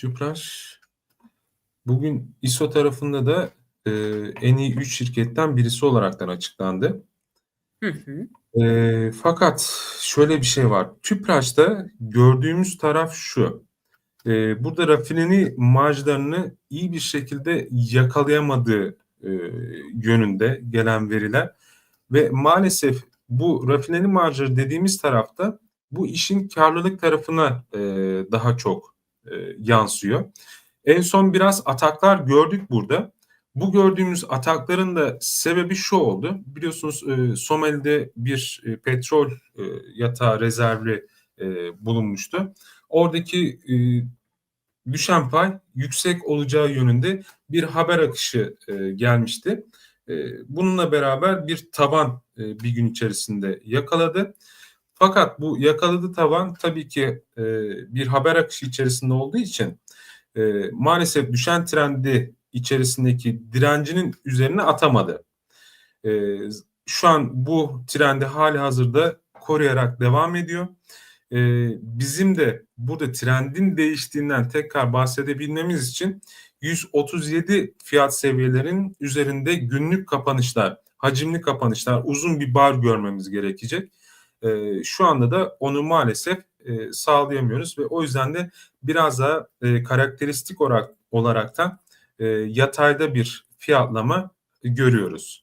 Tüpraş bugün ISO tarafında da e, en iyi 3 şirketten birisi olaraktan açıklandı. Hı hı. E, fakat şöyle bir şey var. Tüpraş'ta gördüğümüz taraf şu. E, burada rafineri marjlarını iyi bir şekilde yakalayamadığı e, yönünde gelen veriler ve maalesef bu rafineri marjları dediğimiz tarafta bu işin karlılık tarafına e, daha çok e, yansıyor. En son biraz ataklar gördük burada. Bu gördüğümüz atakların da sebebi şu oldu. Biliyorsunuz e, Somali'de bir e, petrol e, yatağı rezervi e, bulunmuştu. Oradaki e, düşen pay yüksek olacağı yönünde bir haber akışı e, gelmişti. E, bununla beraber bir taban e, bir gün içerisinde yakaladı. Fakat bu yakaladığı taban tabii ki e, bir haber akışı içerisinde olduğu için e, maalesef düşen trendi içerisindeki direncinin üzerine atamadı. E, şu an bu trendi hali hazırda koruyarak devam ediyor. E, bizim de burada trendin değiştiğinden tekrar bahsedebilmemiz için 137 fiyat seviyelerinin üzerinde günlük kapanışlar, hacimli kapanışlar, uzun bir bar görmemiz gerekecek. E, şu anda da onu maalesef e, sağlayamıyoruz ve o yüzden de biraz daha e, karakteristik olarak olaraktan e, yatayda bir fiyatlama görüyoruz.